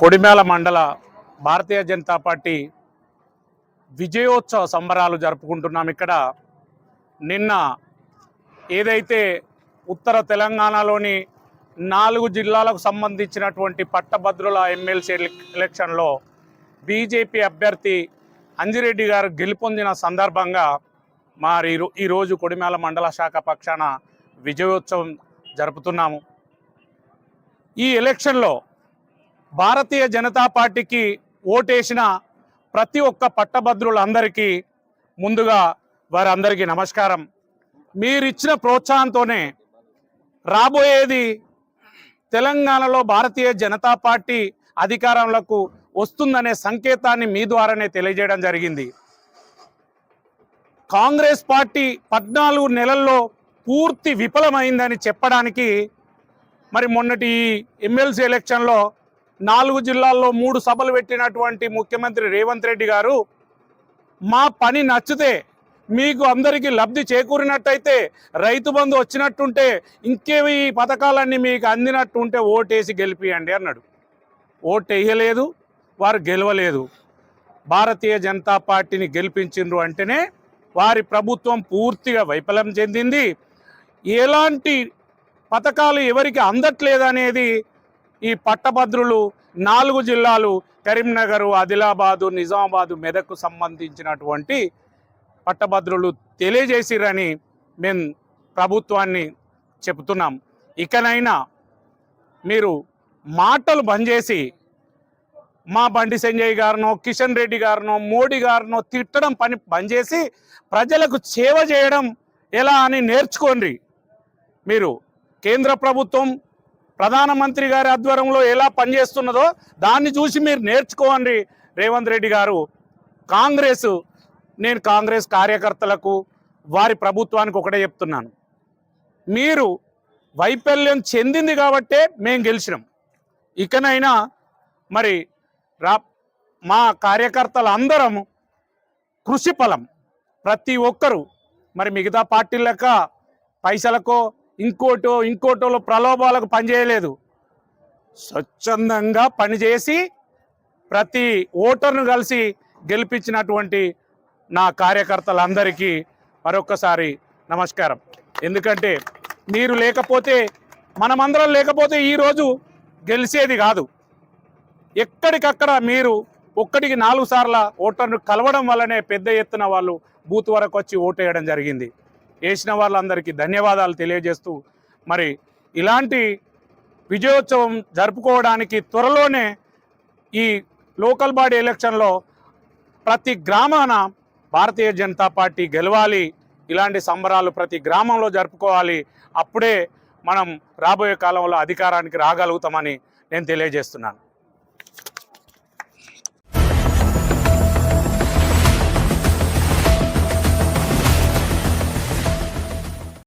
కొడిమేల మండల భారతీయ జనతా పార్టీ విజయోత్సవ సంబరాలు జరుపుకుంటున్నాం ఇక్కడ. నిన్న ఏదైతే ఉత్తర తెలంగాణలోని నాలుగు జిల్లాలకు సంబంధించినటువంటి పట్టభద్రుల ఎమ్మెల్సీ ఎలక్షన్లో బీజేపీ అభ్యర్థి అంజిరెడ్డి గారు గెలుపొందిన సందర్భంగా మరి ఈరోజు కొడిమేల మండల శాఖ పక్షాన విజయోత్సవం జరుపుతున్నాము. ఈ ఎలక్షన్లో భారతీయ జనతా పార్టీకి ఓటేసిన ప్రతి ఒక్క పట్టభద్రులందరికీ ముందుగా వారందరికీ నమస్కారం. మీరిచ్చిన ప్రోత్సాహంతోనే రాబోయేది తెలంగాణలో భారతీయ జనతా పార్టీ అధికారంలోకి వస్తుందనే సంకేతాన్ని మీ ద్వారానే తెలియజేయడం జరిగింది. కాంగ్రెస్ పార్టీ పద్నాలుగు నెలల్లో పూర్తి విఫలమైందని చెప్పడానికి మరి మొన్నటి ఈ ఎమ్మెల్సీ ఎలక్షన్లో నాలుగు జిల్లాల్లో మూడు సభలు పెట్టినటువంటి ముఖ్యమంత్రి రేవంత్ రెడ్డి గారు మా పని నచ్చితే మీకు అందరికీ లబ్ధి చేకూరినట్టయితే రైతు బంధు వచ్చినట్టుంటే ఇంకేవి ఈ పథకాలన్నీ మీకు అందినట్టుంటే ఓటేసి గెలిపియండి అన్నాడు. ఓటు వేయలేదు వారు గెలవలేదు. భారతీయ జనతా పార్టీని గెలిపించిండ్రు అంటేనే వారి ప్రభుత్వం పూర్తిగా వైఫల్యం చెందింది. ఎలాంటి పథకాలు ఎవరికి అందట్లేదనేది ఈ పట్టభద్రులు నాలుగు జిల్లాలు కరీంనగర్ ఆదిలాబాదు నిజామాబాదు మెదక్కు సంబంధించినటువంటి పట్టభద్రులు తెలియజేసిరని మేము ప్రభుత్వాన్ని చెబుతున్నాం ఇకనైనా మీరు మాటలు బంద్ చేసి మా బండి సంజయ్ గారినో కిషన్ రెడ్డి గారినో మోడీ గారినో తిట్టడం పని బంద్ చేసి ప్రజలకు సేవ చేయడం ఎలా అని నేర్చుకోండి. మీరు కేంద్ర ప్రభుత్వం ప్రధానమంత్రి గారి ఆధ్వర్యంలో ఎలా పనిచేస్తున్నదో దాన్ని చూసి మీరు నేర్చుకోండి. రేవంత్ రెడ్డి గారు కాంగ్రెస్ నేను కాంగ్రెస్ కార్యకర్తలకు వారి ప్రభుత్వానికి ఒకటే చెప్తున్నాను. మీరు వైఫల్యం చెందింది కాబట్టే మేము గెలిచినాం. ఇకనైనా మరి రా మా కార్యకర్తలు అందరం కృషి ఫలం. ప్రతి ఒక్కరూ మరి మిగతా పార్టీల లెక్క పైసలకో ఇంకోటో ఇంకోటోలో ప్రలోభాలకు పనిచేయలేదు. స్వచ్ఛందంగా పనిచేసి ప్రతి ఓటర్ను కలిసి గెలిపించినటువంటి నా కార్యకర్తలందరికీ మరొకసారి నమస్కారం. ఎందుకంటే మీరు లేకపోతే మనమందరం లేకపోతే ఈరోజు గెలిచేది కాదు. ఎక్కడికక్కడ మీరు ఒక్కడికి నాలుగు సార్ల ఓటర్ను కలవడం వల్లనే పెద్ద ఎత్తున వాళ్ళు బూత్ వరకు వచ్చి ఓటేయడం జరిగింది. వేసిన వాళ్ళందరికీ ధన్యవాదాలు తెలియజేస్తూ మరి ఇలాంటి విజయోత్సవం జరుపుకోవడానికి త్వరలోనే ఈ లోకల్ బాడీ ఎలక్షన్లో ప్రతి గ్రామాన భారతీయ జనతా పార్టీ గెలవాలి ఇలాంటి సంబరాలు ప్రతి గ్రామంలో జరుపుకోవాలి అప్పుడే మనం రాబోయే కాలంలో అధికారానికి రాగలుగుతామని నేను తెలియజేస్తున్నాను.